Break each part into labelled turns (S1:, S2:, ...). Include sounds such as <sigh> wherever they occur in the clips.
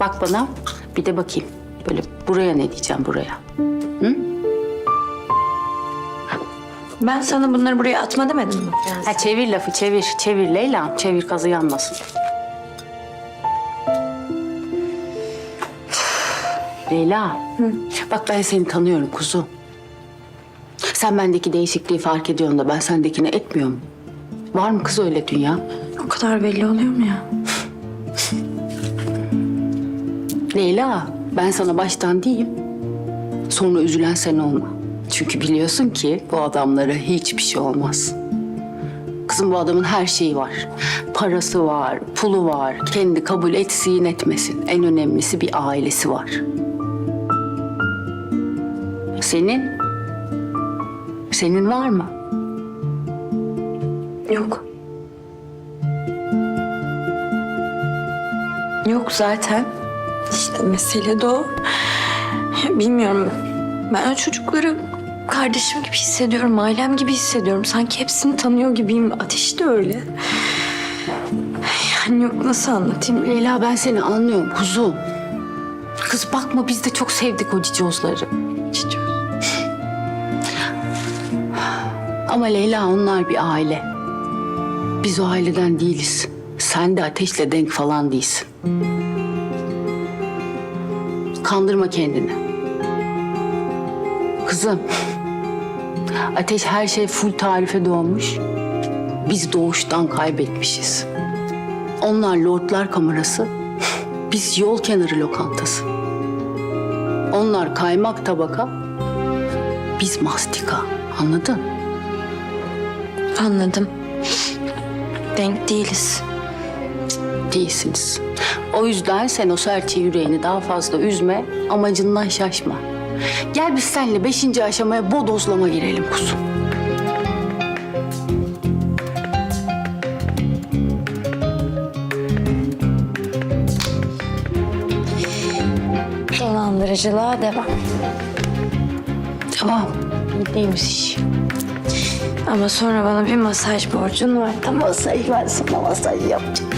S1: Bak bana bir de bakayım. Böyle buraya ne diyeceğim buraya.
S2: Ben sana bunları buraya atma demedim mi?
S1: Ha, çevir lafı çevir. Çevir Leyla. Çevir kazı yanmasın. Leyla. Bak ben seni tanıyorum kuzu. Sen bendeki değişikliği fark ediyorsun da ben sendekini etmiyorum. Var mı kız öyle dünya?
S2: O kadar belli oluyor mu ya?
S1: Leyla, ben sana baştan diyeyim. Sonra üzülen sen olma. Çünkü biliyorsun ki bu adamlara hiçbir şey olmaz. Kızım bu adamın her şeyi var. Parası var, pulu var. Kendi kabul etsin etmesin. En önemlisi bir ailesi var. Senin? Senin var mı?
S2: Yok. Yok zaten. İşte mesele de o. Bilmiyorum. Ben o çocukları kardeşim gibi hissediyorum, ailem gibi hissediyorum. Sanki hepsini tanıyor gibiyim. Ateş de öyle. Yani yok nasıl anlatayım?
S1: Leyla ben seni anlıyorum kuzum. Kız bakma biz de çok sevdik o cicozları.
S2: Çiçeğim.
S1: Ama Leyla onlar bir aile. Biz o aileden değiliz. Sen de ateşle denk falan değilsin. Kandırma kendini. Kızım. Ateş her şey full tarife doğmuş. Biz doğuştan kaybetmişiz. Onlar lordlar kamerası. Biz yol kenarı lokantası. Onlar kaymak tabaka. Biz mastika. Anladın?
S2: Anladım. Denk değiliz.
S1: değilsiniz. O yüzden sen o serçe yüreğini daha fazla üzme, amacından şaşma. Gel biz seninle beşinci aşamaya bodozlama girelim kuzum.
S2: Dolandırıcılığa devam.
S1: Tamam, bildiğimiz iş.
S2: Ama sonra bana bir masaj borcun var. Tamam.
S1: Masaj ben sana masaj yapacağım.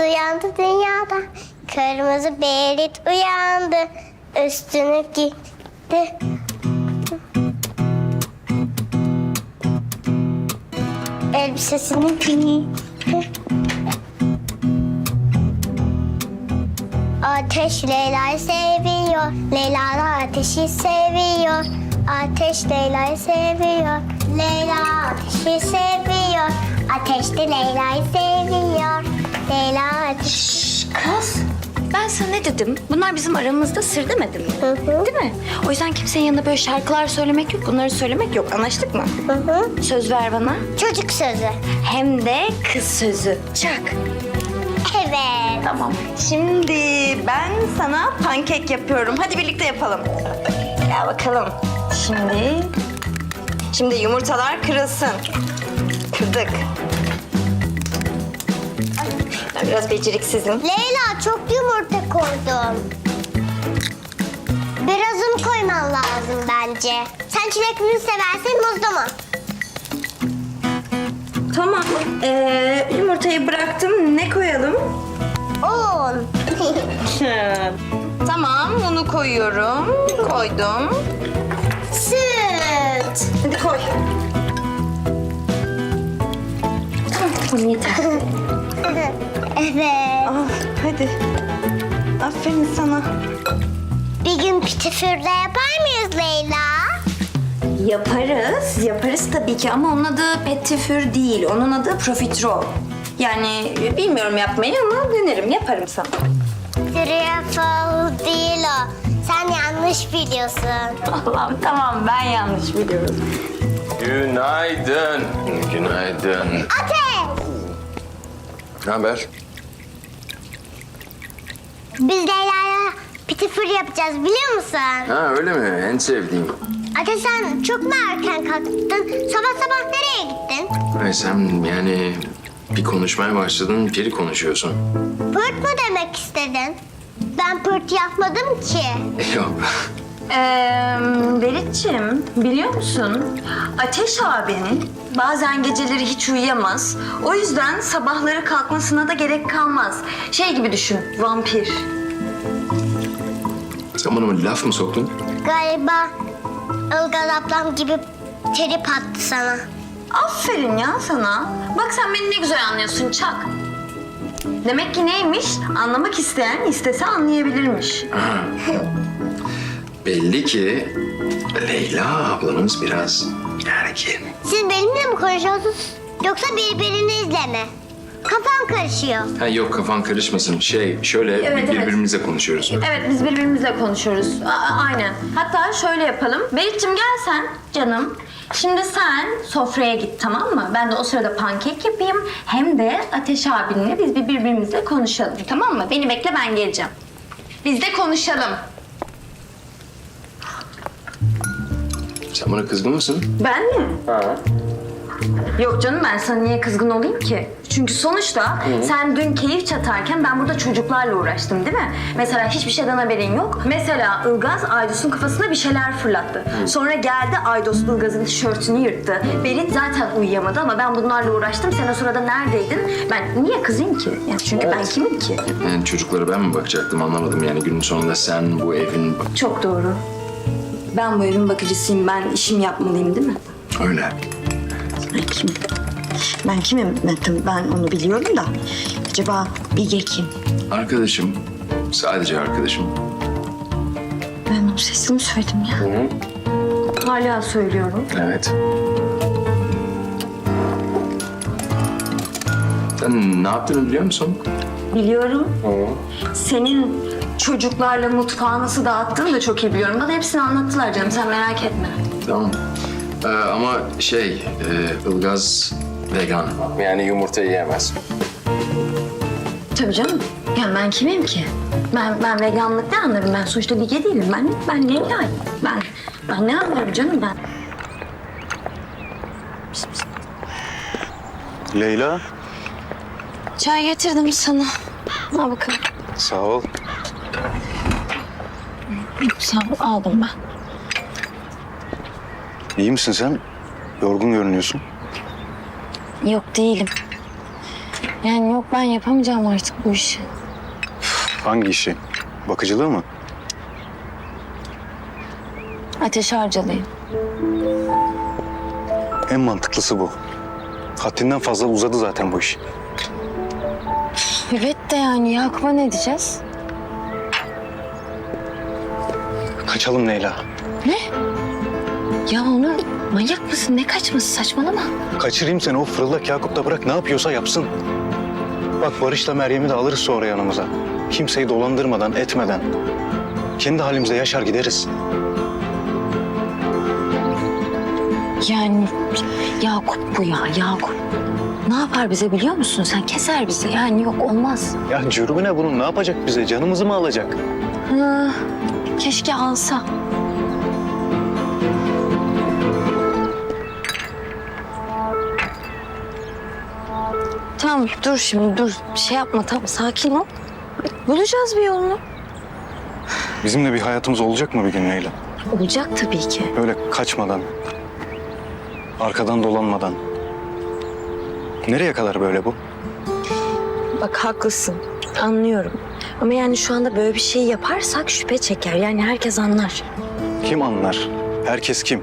S3: Uyandı dünyada. Kırmızı berit uyandı, üstünü gitti. Elbisesini giydi. Ateş Leyla'yı seviyor. Leyla da ateşi seviyor. Ateş Leyla'yı seviyor. Leyla ateşi seviyor. Ateş de Leyla'yı seviyor. Leyla ateş.
S2: Kız ben sana ne dedim? Bunlar bizim aramızda sır demedim mi?
S3: Hı hı.
S2: Değil mi? O yüzden kimsenin yanında böyle şarkılar söylemek yok. Bunları söylemek yok. Anlaştık mı?
S3: Hı hı.
S2: Söz ver bana.
S3: Çocuk sözü.
S2: Hem de kız sözü. Çak.
S3: Evet.
S2: Tamam. Şimdi ben sana pankek yapıyorum. Hadi birlikte yapalım. Gel bakalım. Şimdi... Şimdi yumurtalar kırılsın. Kırdık. Biraz beceriksizim.
S3: Leyla çok yumurta koydun. Biraz un koyman lazım bence. Sen çilekli mi seversin muzlu mu?
S2: Tamam. Ee, yumurtayı bıraktım. Ne koyalım?
S3: Un. <laughs>
S2: Tamam, onu koyuyorum. Koydum.
S3: Süt.
S2: Hadi koy. Tamam, yeter. <laughs>
S3: evet.
S2: Ah, hadi. Aferin sana.
S3: Bir gün pitifürde yapar mıyız Leyla?
S2: Yaparız, yaparız tabii ki ama onun adı petifür değil. Onun adı profiterol. Yani bilmiyorum yapmayı ama denerim, yaparım sana.
S3: Trüffle değil o. Sen yanlış biliyorsun.
S2: Allah'ım tamam ben yanlış biliyorum.
S4: Günaydın. Günaydın.
S3: Ateş!
S4: Ne haber?
S3: Biz Leyla'ya pitifür yapacağız biliyor musun?
S4: Ha öyle mi? En sevdiğim.
S3: Ateş sen çok mu erken kalktın? Sabah sabah nereye gittin?
S4: Ay sen yani bir konuşmaya başladın, peri konuşuyorsun.
S3: Pırt mı demek istedin? Ben pırt yapmadım ki. <laughs>
S4: Yok.
S2: Ee, Berit'ciğim biliyor musun? Ateş abin bazen geceleri hiç uyuyamaz. O yüzden sabahları kalkmasına da gerek kalmaz. Şey gibi düşün, vampir.
S4: Sen bana laf mı soktun?
S3: Galiba Ilgaz ablam gibi trip attı sana.
S2: Aferin ya sana. Bak sen beni ne güzel anlıyorsun Çak. Demek ki neymiş? Anlamak isteyen istese anlayabilirmiş. <laughs>
S4: Belli ki Leyla ablamız biraz erken.
S3: Siz benimle mi konuşuyorsunuz yoksa birbirinizle mi? Kafam karışıyor.
S4: Ha yok kafan karışmasın. Şey şöyle
S2: Evet, evet.
S4: birbirimizle konuşuyoruz.
S2: Evet biz birbirimizle konuşuyoruz. A- aynen. Hatta şöyle yapalım. Berit'cim gel sen canım. Şimdi sen sofraya git tamam mı? Ben de o sırada pankek yapayım. Hem de Ateş abinle biz bir birbirimizle konuşalım tamam mı? Beni bekle ben geleceğim. Biz de konuşalım.
S4: Sen bana kızgın mısın?
S2: Ben mi? Yok canım ben sana niye kızgın olayım ki? Çünkü sonuçta sen dün keyif çatarken ben burada çocuklarla uğraştım değil mi? Mesela hiçbir şeyden haberin yok. Mesela Ilgaz Aydos'un kafasına bir şeyler fırlattı. Sonra geldi Aydos Ilgaz'ın tişörtünü yırttı. Berit zaten uyuyamadı ama ben bunlarla uğraştım. Sen o sırada neredeydin? Ben niye kızayım ki? Yani çünkü ben kimim ki?
S4: Yani çocuklara ben mi bakacaktım anlamadım. Yani günün sonunda sen bu evin...
S2: Çok doğru. Ben bu evin bakıcısıyım. Ben işimi yapmalıyım değil mi?
S4: Öyle.
S2: Ben kim? Ben kimim? Ben, ben onu biliyorum da. Acaba Bilge kim?
S4: Arkadaşım. Sadece arkadaşım.
S2: Ben onun sesini söyledim ya. Hala söylüyorum.
S4: Evet. Sen ne yaptığını biliyor musun?
S2: Biliyorum. Senin çocuklarla mutfağı nasıl dağıttığını da çok iyi biliyorum. Bana hepsini anlattılar canım sen merak etme.
S4: Tamam. Ee, ama şey, e, Ilgaz vegan. Yani yumurta yiyemez.
S2: Tabii canım. Yani ben kimim ki? Ben ben veganlık ne anlarım? Ben sonuçta lige değilim. Ben ben Leyla'yım. Ben ben ne anlarım canım ben?
S5: Leyla.
S2: Çay getirdim sana. Al bakalım.
S5: Sağ ol.
S2: Sağ ol, aldım ben.
S5: İyi misin sen? Yorgun görünüyorsun.
S2: Yok değilim. Yani yok ben yapamayacağım artık bu işi.
S5: Hangi işi? Bakıcılığı mı?
S2: Ateş harcalıyım.
S5: En mantıklısı bu. Haddinden fazla uzadı zaten bu iş.
S2: Evet de yani yakma ne diyeceğiz?
S5: Kaçalım Leyla.
S2: Ya Onur manyak mısın? Ne kaçması saçmalama.
S5: Kaçırayım seni o fırıldak Yakup da bırak ne yapıyorsa yapsın. Bak Barış'la Meryem'i de alırız sonra yanımıza. Kimseyi dolandırmadan, etmeden. Kendi halimize yaşar gideriz.
S2: Yani Yakup bu ya Yakup. Ne yapar bize biliyor musun? Sen keser bizi. Yani yok olmaz.
S5: Ya cürmü ne bunun? Ne yapacak bize? Canımızı mı alacak?
S2: Hı, keşke alsa. Tamam dur şimdi dur. Şey yapma tamam sakin ol. Bulacağız bir yolunu.
S5: Bizim de bir hayatımız olacak mı bir gün Leyla?
S2: Olacak tabii ki.
S5: Böyle kaçmadan, arkadan dolanmadan. Nereye kadar böyle bu?
S2: Bak haklısın. Anlıyorum. Ama yani şu anda böyle bir şey yaparsak şüphe çeker. Yani herkes anlar.
S5: Kim anlar? Herkes kim?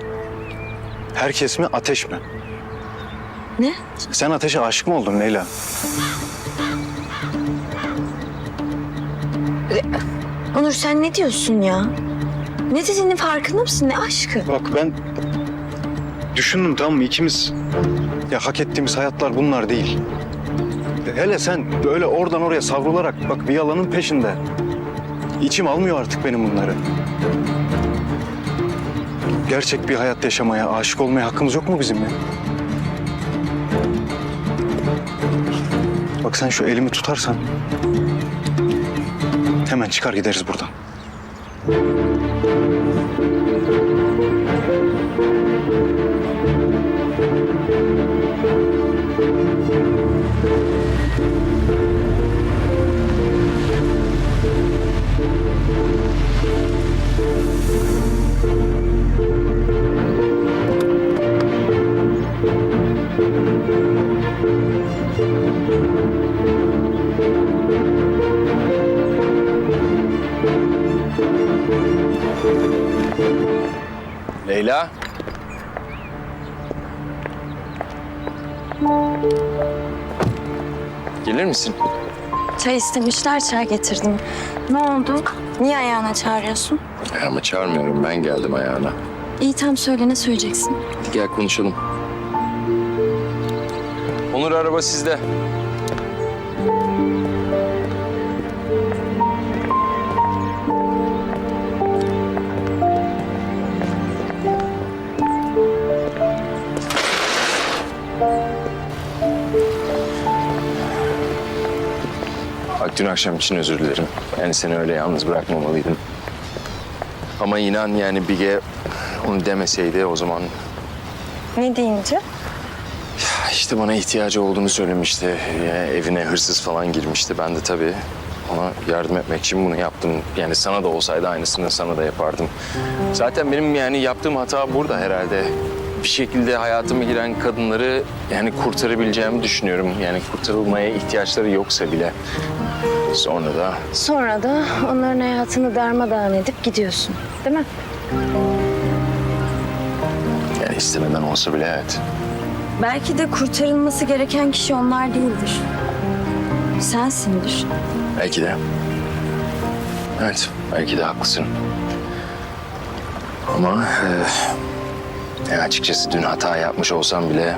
S5: Herkes mi, ateş mi?
S2: Ne?
S5: Sen ateşe aşık mı oldun Leyla?
S2: Onur sen ne diyorsun ya? Ne dediğinin farkında mısın? Ne aşkı?
S5: Bak ben düşündüm tamam mı ikimiz ya hak ettiğimiz hayatlar bunlar değil. Hele sen böyle oradan oraya savrularak bak bir yalanın peşinde. İçim almıyor artık benim bunları. Gerçek bir hayat yaşamaya, aşık olmaya hakkımız yok mu bizim ya? Bak sen şu elimi tutarsan hemen çıkar gideriz buradan.
S4: Leyla. Gelir misin?
S2: Çay istemişler, çay getirdim. Ne oldu? Niye ayağına çağırıyorsun?
S4: Ama çağırmıyorum ben geldim ayağına.
S2: İyi tam söyle ne söyleyeceksin?
S4: Gel konuşalım. Onur araba sizde. Dün akşam için özür dilerim. Yani seni öyle yalnız bırakmamalıydım. Ama inan yani Bige onu demeseydi o zaman
S2: Ne deyince?
S4: işte bana ihtiyacı olduğunu söylemişti. Yani evine hırsız falan girmişti. Ben de tabii ona yardım etmek için bunu yaptım. Yani sana da olsaydı aynısını sana da yapardım. Zaten benim yani yaptığım hata burada herhalde. Bir şekilde hayatıma giren kadınları yani kurtarabileceğimi düşünüyorum. Yani kurtarılmaya ihtiyaçları yoksa bile. Sonra da
S2: Sonra da onların hayatını darmadağın edip gidiyorsun. Değil mi?
S4: yani istemeden olsa bile evet.
S2: Belki de kurtarılması gereken kişi onlar değildir. Sensindir.
S4: Belki de. Evet, belki de haklısın. Ama e, yani açıkçası dün hata yapmış olsam bile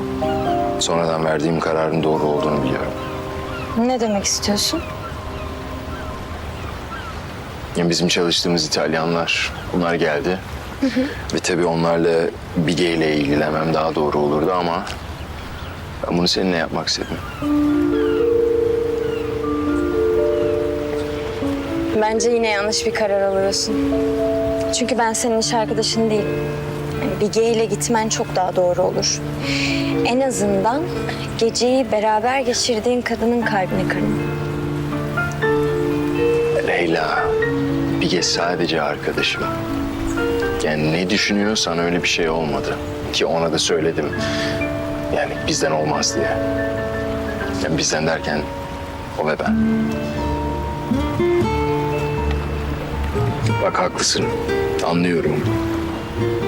S4: sonradan verdiğim kararın doğru olduğunu biliyorum.
S2: Ne demek istiyorsun?
S4: Yani bizim çalıştığımız İtalyanlar, bunlar geldi. Ve tabii onlarla Bige ile ilgilenmem daha doğru olurdu ama... ...ben bunu seninle yapmak istedim.
S2: Bence yine yanlış bir karar alıyorsun. Çünkü ben senin iş arkadaşın değil. Yani Bige ile gitmen çok daha doğru olur. En azından geceyi beraber geçirdiğin kadının kalbini kırma.
S4: Leyla, Bige sadece arkadaşım. Yani ne düşünüyorsan öyle bir şey olmadı. Ki ona da söyledim. Yani bizden olmaz diye. Yani bizden derken o ve ben. Bak haklısın. Anlıyorum.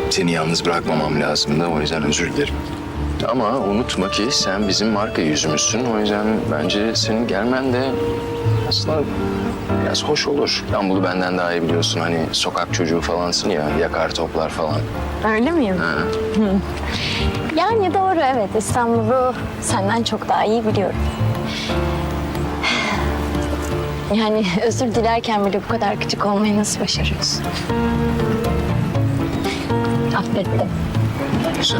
S4: Seni yalnız bırakmamam lazımdı. O yüzden özür dilerim. Ama unutma ki sen bizim marka yüzümüzsün. O yüzden bence senin gelmen de aslında biraz hoş olur. İstanbul'u benden daha iyi biliyorsun. Hani sokak çocuğu falansın ya, yakar toplar falan.
S2: Öyle miyim?
S4: Ha.
S2: Yani doğru evet İstanbul'u senden çok daha iyi biliyorum. Yani özür dilerken bile bu kadar küçük olmayı nasıl başarıyorsun? Affettim.
S4: Güzel.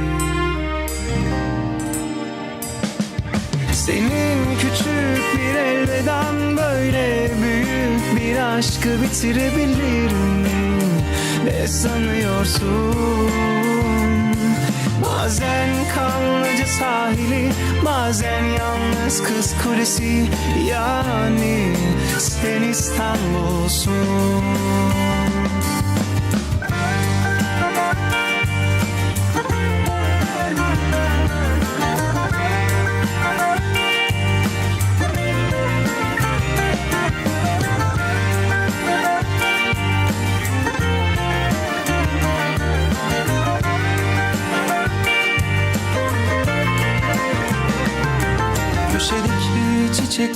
S6: Senin küçük bir elveden böyle büyük bir aşkı bitirebilir mi? Ne sanıyorsun? Bazen kanlıca sahili, bazen yalnız kız kulesi Yani sen İstanbul'sun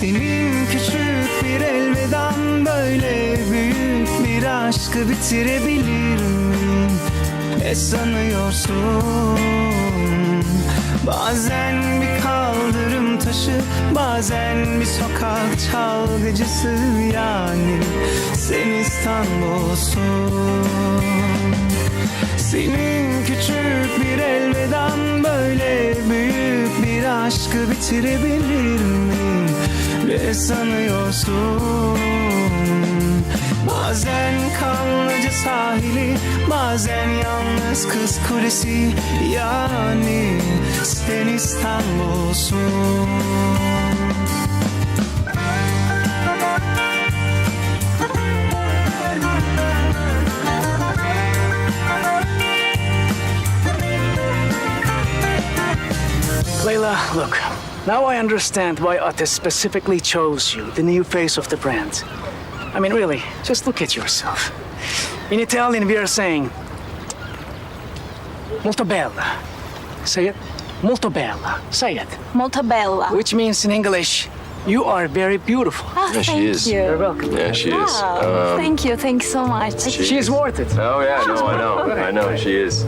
S6: Senin küçük bir elveden böyle büyük bir aşkı bitirebilir mi? Ne sanıyorsun? Bazen bir kaldırım taşı, bazen bir sokak çalgıcısı yani sen İstanbul'sun. Senin küçük bir elveden böyle büyük bir aşkı bitirebilir mi? Ne sanıyorsun? Bazen kanlıca sahili, bazen yalnız kız kulesi Yani sen İstanbul'sun
S7: Layla, look. Now I understand why Otis specifically chose you, the new face of the brand. I mean, really, just look at yourself. In Italian, we are saying molto bella. Say it. Molto bella. Say it.
S2: Molto bella.
S7: Which means in English, you are very beautiful.
S2: Ah,
S4: Yeah, she
S2: thank
S4: is.
S2: you.
S7: You're welcome.
S4: Yeah, she is.
S2: Wow,
S4: Um,
S2: thank you, Thanks so much.
S7: She is worth it.
S4: Oh yeah, no, I know, I know, she is.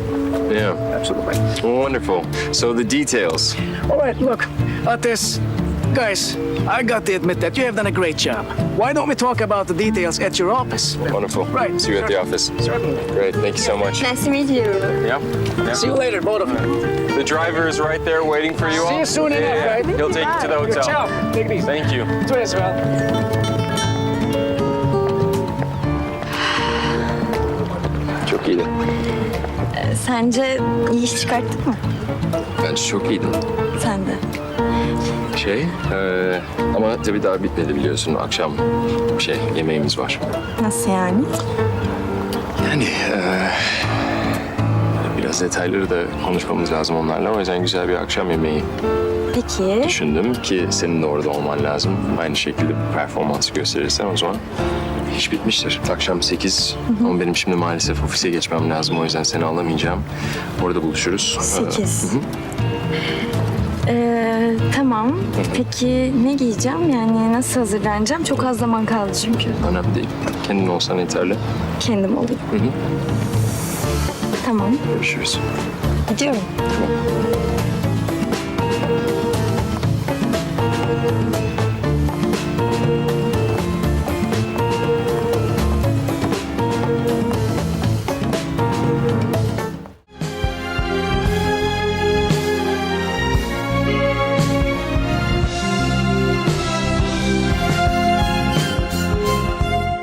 S4: Yeah,
S7: Absolutely.
S4: wonderful. So the details.
S7: All right, look, Atis, guys, I got to admit that you have done a great job. Why don't we talk about the details at your office?
S4: Wonderful.
S7: Right.
S4: See you at the office.
S7: Certainly.
S4: Great. Thank you so much.
S2: Nice to meet you.
S4: Yeah. yeah.
S7: See you later, both of you.
S4: The driver is right there waiting for you all.
S7: See you soon
S4: Yeah,
S7: enough, right?
S4: He'll take you to the hotel.
S7: Ciao. Take it easy.
S4: Thank you.
S7: Do it as well.
S4: Çok iyiydi.
S2: Sence iyi iş çıkarttık mı?
S4: Bence çok iyiydin.
S2: Sen de.
S4: Şey, eee, ama tabii daha bitmedi biliyorsun. Akşam şey yemeğimiz var.
S2: Nasıl yani?
S4: Yani eee, biraz detayları da konuşmamız lazım onlarla. O yüzden güzel bir akşam yemeği
S2: Peki.
S4: düşündüm ki senin de orada olman lazım. Aynı şekilde bir performansı gösterirsen o zaman iş bitmiştir. Akşam 8 ama benim şimdi maalesef ofise geçmem lazım. O yüzden seni alamayacağım. Orada buluşuruz. Ee,
S2: Sekiz. Ee, tamam. Peki ne giyeceğim? Yani nasıl hazırlanacağım? Çok az zaman kaldı çünkü.
S4: Önemli değil. Kendin olsan yeterli.
S2: Kendim olayım.
S4: hı.
S2: Tamam.
S4: Görüşürüz.
S2: Gidiyorum.